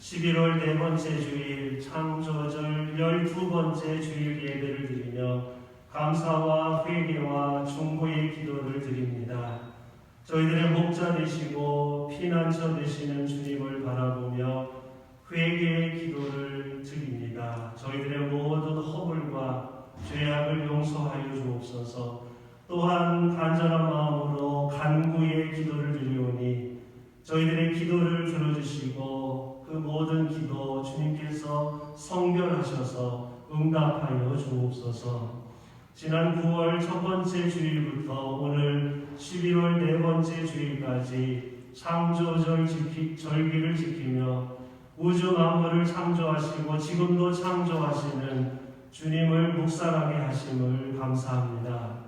11월 네 번째 주일 창조절 열두 번째 주일 예배를 드리며 감사와 회개와 중보의 기도를 드립니다. 저희들의 목자 되시고 피난처 되시는 주님을 바라보며 회개의 기도를 드립니다. 저희들의 모든 허물과 죄악을 용서하여 주옵소서. 또한 간절한 마음으로 간구의 기도를 드리오니 저희들의 기도를 들어주시고 그 모든 기도 주님께서 성결하셔서 응답하여 주옵소서. 지난 9월 첫 번째 주일부터 오늘 11월 네 번째 주일까지 창조절 지키, 절기를 지키며 우주 만물을 창조하시고 지금도 창조하시는 주님을 묵상하게 하심을 감사합니다.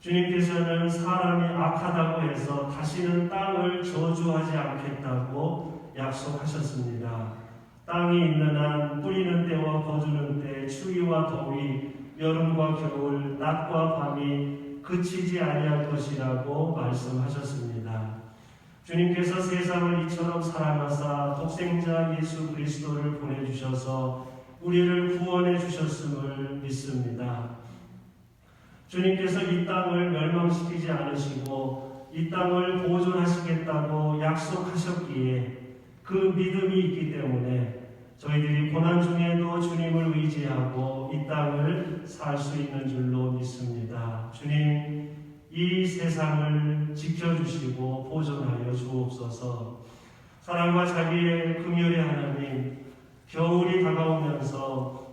주님께서는 사람이 악하다고 해서 다시는 땅을 저주하지 않겠다고 약속하셨습니다. 땅이 있는 한 뿌리는 때와 거두는 때, 추위와 더위, 여름과 겨울, 낮과 밤이 그치지 아니할 것이라고 말씀하셨습니다. 주님께서 세상을 이처럼 사랑하사 독생자 예수 그리스도를 보내주셔서 우리를 구원해 주셨음을 믿습니다. 주님께서 이 땅을 멸망시키지 않으시고 이 땅을 보존하시겠다고 약속하셨기에 그 믿음이 있기 때문에 저희들이 고난 중에도 주님을 의지하고 이 땅을 살 수 있는 줄로 믿습니다. 주님, 이 세상을 지켜주시고 보존하여 주옵소서. 사랑과 자비의 금요일의 하나님, 겨울이 다가오면서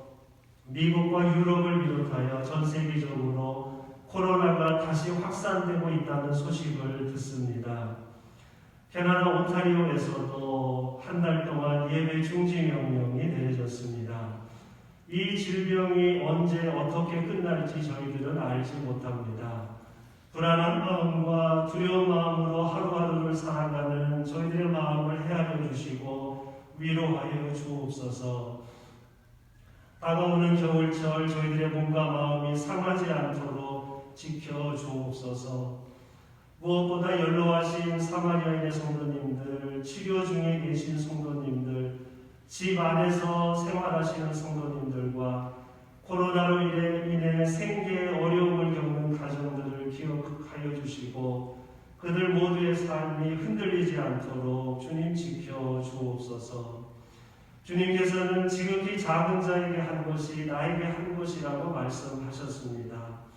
미국과 유럽을 비롯하여 전 세계적으로 코로나가 다시 확산되고 있다는 소식을 듣습니다. 캐나다 온타리오에서도 한 달 동안 예배 중지 명령이 내려졌습니다. 이 질병이 언제 어떻게 끝날지 저희들은 알지 못합니다. 불안한 마음과 두려운 마음으로 하루하루를 살아가는 저희들의 마음을 헤아려 주시고 위로하여 주옵소서. 다가오는 겨울철 저희들의 몸과 마음이 상하지 않도록 지켜 주옵소서. 무엇보다 연로하신 사마리아인의 성도님들, 치료 중에 계신 성도님들, 집 안에서 생활하시는 성도님들과 코로나로 인해, 인해 생계에 어려움을 겪는 가정들을 기억하여 주시고 그들 모두의 삶이 흔들리지 않도록 주님 지켜 주옵소서. 주님께서는 지극히 작은 자에게 한 것이 나에게 한 것이라고 말씀하셨습니다.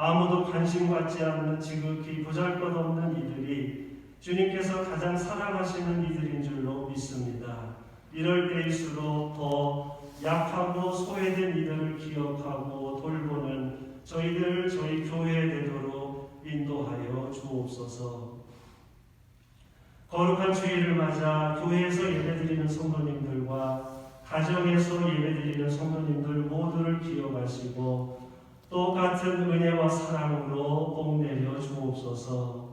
아무도 관심 갖지 않는 지극히 보잘것없는 이들이 주님께서 가장 사랑하시는 이들인 줄로 믿습니다. 이럴 때일수록 더 약하고 소외된 이들을 기억하고 돌보는 저희들 저희 교회에 되도록 인도하여 주옵소서. 거룩한 주일을 맞아 교회에서 예배드리는 성도님들과 가정에서 예배드리는 성도님들 모두를 기억하시고 똑같은 은혜와 사랑으로 복 내려 주옵소서.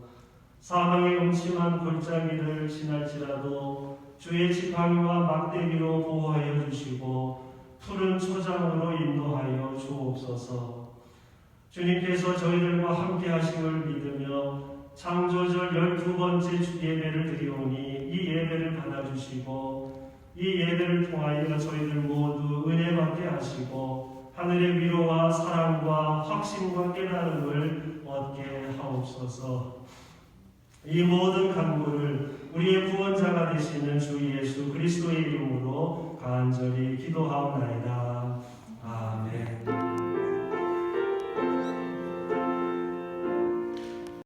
사망의 음침한 골짜기를 지날지라도 주의 지팡이와 막대기로 보호하여 주시고 푸른 초장으로 인도하여 주옵소서. 주님께서 저희들과 함께 하심을 믿으며 창조절 열두 번째 예배를 드리오니 이 예배를 받아주시고 이 예배를 통하여 저희들 모두 은혜 받게 하시고 하늘의 위로 사랑과 확신과 깨달음을 얻게 하옵소서. 이 모든 간구를 우리의 구원자가 되시는 주 예수 그리스도의 이름으로 간절히 기도하옵나이다. 아멘.